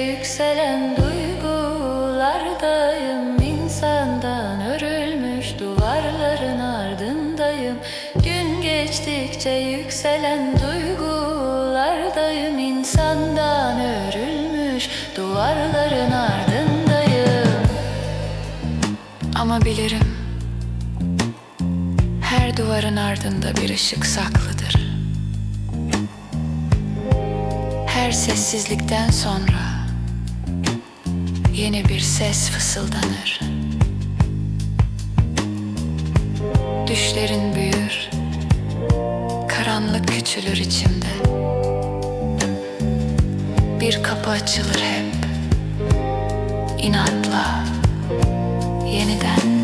yükselen duygulardayım. İnsandan örülmüş duvarların ardındayım. Gün geçtikçe yükselen duygulardayım. İnsandan örülmüş duvarların ardındayım. Ama bilirim her duvarın ardında bir ışık saklıdır. Her sessizlikten sonra yeni bir ses fısıldanır. Düşlerin büyür. Karanlık küçülür içimde. Bir kapı açılır hep. İnatla Yeniden